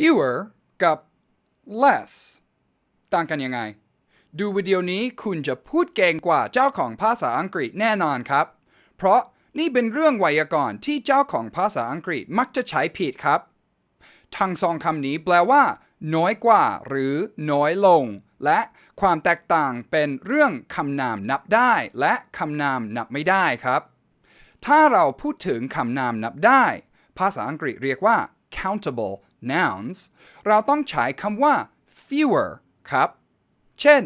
fewer กับ less ต่างกันยังไง ดูวิดีโอนี้คุณจะพูดเก่งกว่าเจ้าของภาษาอังกฤษแน่นอนครับ เพราะนี่เป็นเรื่องไวยากรณ์ที่เจ้าของภาษาอังกฤษมักจะใช้ผิดครับ ทั้งสองคำนี้แปลว่า น้อยกว่า หรือน้อยลง และความแตกต่างเป็นเรื่องคำนามนับได้ และคำนามนับไม่ได้ครับ ถ้าเราพูดถึงคำนามนับได้ ภาษาอังกฤษเรียกว่า countable nouns เราต้องใช้คำว่า fewer ครับ เช่น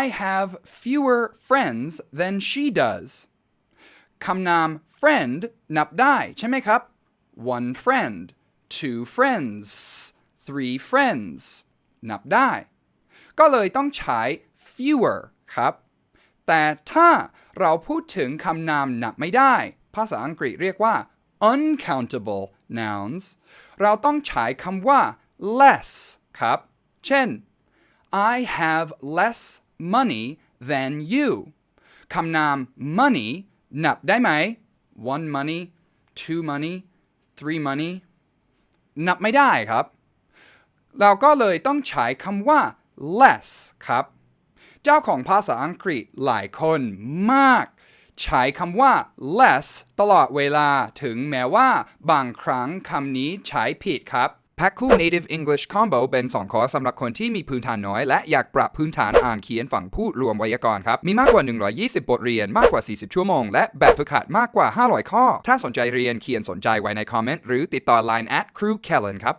I have fewer friends than she does คำนาม friend นับได้ใช่ไหมครับ one friend two friends three friends นับได้ ก็เลยต้องใช้ fewer ครับ แต่ถ้าเราพูดถึงคำนามนับไม่ได้ ภาษาอังกฤษเรียกว่า uncountable nouns เราต้องใช้คำว่า less ครับ เช่น I have less money than you คำนาม money นับได้ไหม one money two money three money นับไม่ได้ครับ เราก็เลยต้องใช้คำว่า less ครับ เจ้าของภาษาอังกฤษหลายคนมาก ใช้คำว่า less ตลอดเวลาถึงแม้ว่าบางครั้งคำนี้ใช้ผิดครับแพ็คคู่ Native English Combo เป็น 2 คอร์สสำหรับคนที่มีพื้นฐานน้อย และอยากปรับพื้นฐานอ่านเขียนฝั่งพูดรวมไวยากรณ์ครับ มีมากกว่า 120 บทเรียนมากกว่า 40 ชั่วโมง และแบบฝึกหัดมากกว่า 500 ข้อ ถ้าสนใจเรียนเขียนสนใจไว้ในคอมเมนต์ หรือติดต่อ Line at crew kellen ครับ